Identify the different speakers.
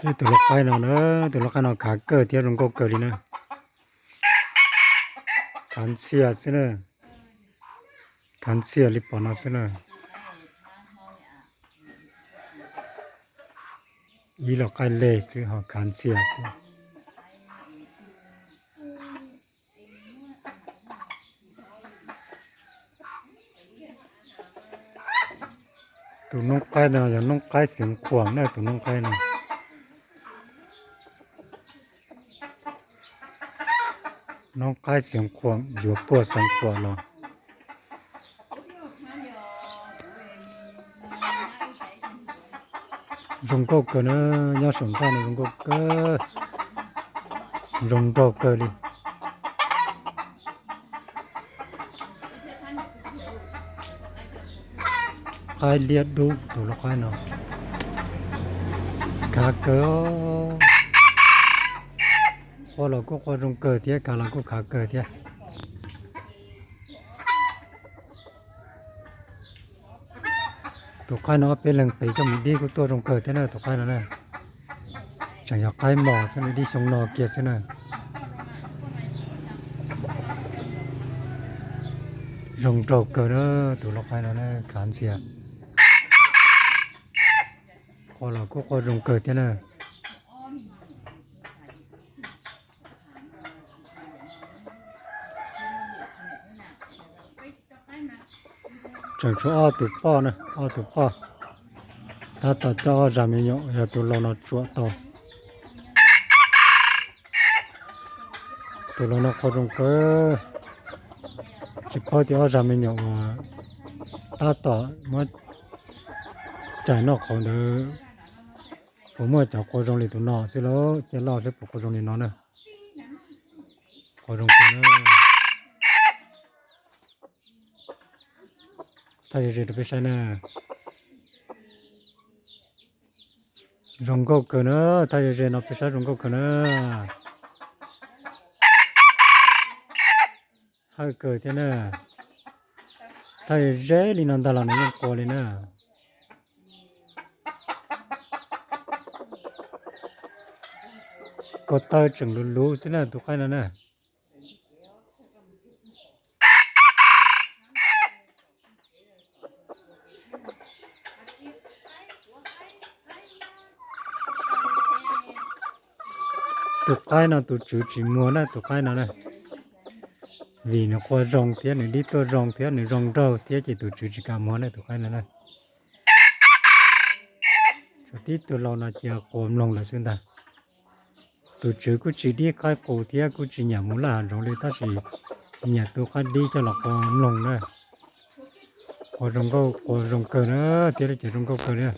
Speaker 1: คือตัวละไกนอนเออตัวละไก่เนาะขาเกิดเที่ยวลงก็เกิดเลยนะขันเสียสินะขันเสียลิปปอนเอาสินะยี่หลอกไก่เล่ซือหอขันเสียสิตัวน้งไก่เนาะอย่างน้องไก่เสียงขวางเนี่ยตัวน้งไก่เนาะน้องคล้เสียงควงอยู่ปวดสังควงเนาะรงก็เกินเนยาสงสข้าะรงก็กรงก็กเลยคลายเลียดดูดูละคลาเนาะกาเกิก็เราก็คนต้งเกิดเที่ยกาเราก็ขาเกิดเที่ยตัวข้าน้อเป็นหลังปีก็มีดีกูตัวตรงเกิดเท่านั้นตัวข้านั่นแหละจังอยากไปหมอสนิดีสงนอเกียรติสนะรงโตเกิดเออตัวเราไปนั่นแหละขานเสียพอเราก็คนตรงเกิดเท่านั้น chẳng cho ao tụ po này ao tụ po ta ta cho ra mấy nhậu giờ tụ lo nó chúa to tụ lo nó có trong cơ chỉ po thì ao ra mấy nhậu ta tỏ mới chạy nó còn được ผมเมื่อจากโคจงลีตัวนอสิแล้วจะเล่าเรื่องโคจงลีนอนเนอะโคจงคนเนอะ thay rồi được sao nè rồng câu cửa nữa thay rồi nó phải sao rồng câu cửa nữa hai cửa thế nè thay rẽ đi nằm ta làm nó nhập cổ lên nè có tao chẳng lú lú thế nè tụi cái nè tụ khai nó tụ chú chỉ mua nó tụ khai nó này vì nó qua rong thế này đi tôi rong thế này rong rau thế chỉ tụ chú chỉ cả mua này tụ khai nó này cho tí tụ lâu nó chưa cồm lòng là xuyên ta tụ chú cứ chỉ đi khai cổ thế cứ chỉ nhà muốn là rong lên ta chỉ nhà tụ khai đi cho là cồm lòng nữa qua rong câu qua rong cờ nữa thế là chỉ rong câu cờ nữa